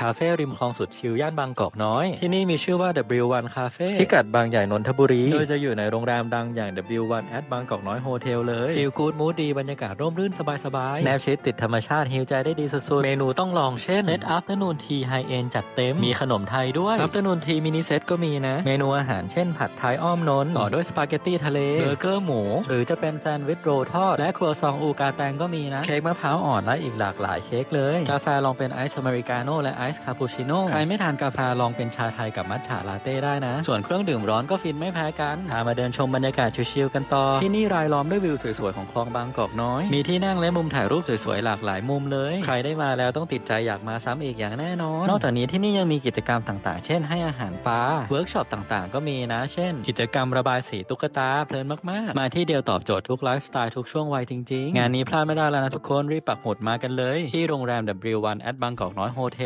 คาเฟ่ริมคลองสุดชิลย่านบางกอกน้อย ที่นี่มีชื่อว่า W1 Cafe พิกัดบางใหญ่นนทบุรี โดยจะอยู่ในโรงแรมดังอย่าง W1 at บางกอกน้อยโฮเทลเลยฟีลกูดมูดดีบรรยากาศร่มรื่นสบายๆ แนบชิดติดธรรมชาติฮิวใจได้ดีสุดๆ เมนูต้องลองเช่นเซตอัฟเตอร์นูนทีไฮเอ็นจัดเต็ม มีขนมไทยด้วยอัฟเตอร์นูนทีมินิเซตก็มีนะ เมนูอาหารเช่น ผัดไทยอ้อมนนท์ต่อด้วยสปาเกตตี้ทะเลเบอร์เกอร์หมู หรือจะเป็นแซนด์วิชโรลทอดและครัวซองอูกาแตงก็มีนะเค้กมะพร้าวอ่อนและอีกหลากหลายเค้กเลยกาแฟลองเป็นไอซ์อเมริกาโน่และไอซ์คาปูชิโน่ใครไม่ทานกาแฟลองเป็นชาไทยกับมัทฉะลาเต้ได้นะ ส่วนเครื่องดื่มร้อนก็ฟินไม่แพ้กันพามาเดินชมบรรยากาศชิลๆกันต่อ ที่นี่รายล้อมด้วยวิวสวยๆของคลองบางกอกน้อย มีที่นั่งและมุมถ่ายรูปสวยๆหลากหลายมุมเลย ใครได้มาแล้วต้องติดใจอยากมาซ้ำอีกอย่างแน่นอน นอกจากนี้ที่นี่ยังมีกิจกรรมต่างๆ เช่นให้อาหารปลาเวิร์กช็อปต่างๆ ก็มีนะ เช่น กิจกรรมระบายสีตุ๊กตาเพลินมากๆ มาที่เดียวตอบโจทย์ทุกไลฟ์สไตล์ทุกช่วงวัยจริงๆ งานนี้พลาดไม่ได้แล้วนะทุกคนรีบปักหมุดมากันเลย ที่โรงแรม W1 at บางกอกน้อยโฮเทล